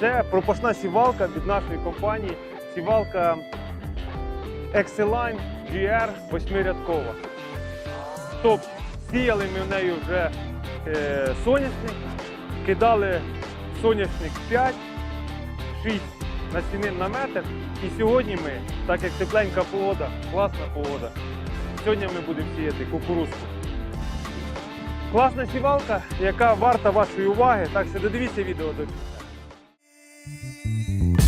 Це пропашна сівалка від нашої компанії. Сівалка Exceline GR восьмирядкова. Тобто сіяли ми в неї вже е, соняшник, кидали соняшник 5, 6 насінин на метр. І сьогодні ми, так як тепленька погода, класна погода, сьогодні ми будемо сіяти кукурузку. Класна сівалка, яка варта вашої уваги. Так що додивіться відео до кінця. you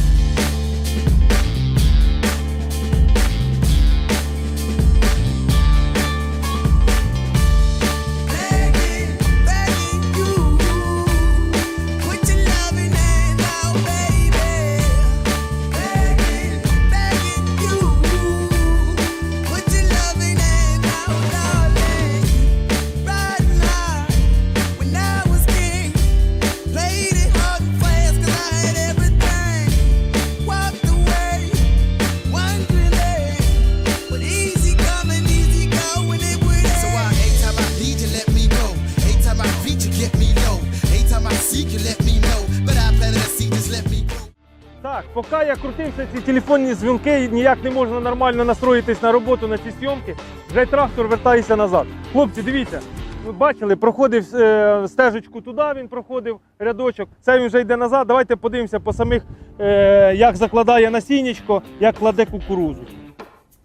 Так, поки я крутився ці телефонні дзвінки, ніяк не можна нормально настроїтись на роботу на ці зйомки, вже трактор вертається назад. Хлопці, дивіться, ви бачили, проходив е, стежечку туди, він проходив рядочок. Це він вже йде назад. Давайте подивимося по самих, е, як закладає насіннячко, як кладе кукурузу.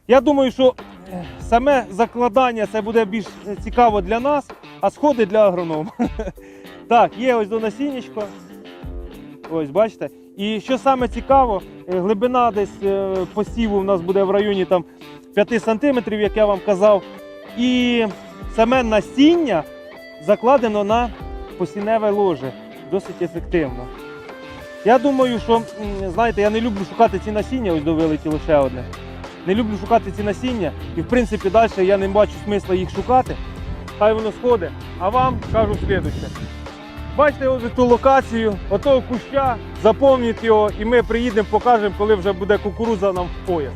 Я думаю, що е, саме закладання це буде більш цікаво для нас, а сходи для агронома. Так, є ось до насіннячко. Ось, бачите. І що саме цікаво, е, глибина десь е, посіву у нас буде в районі там 5 сантиметрів, як я вам казав. І саме насіння закладено на посіневе ложе досить ефективно. Я думаю, що, знаєте, я не люблю шукати ці насіння, ось довилетіло ще одне. Не люблю шукати ці насіння, і в принципі далі я не бачу смисла їх шукати. Хай воно сходить. А вам кажу слідуще. Бачите ось ту локацію, отого куща, заповніть його, і ми приїдемо, покажемо, коли вже буде кукуруза нам в пояс.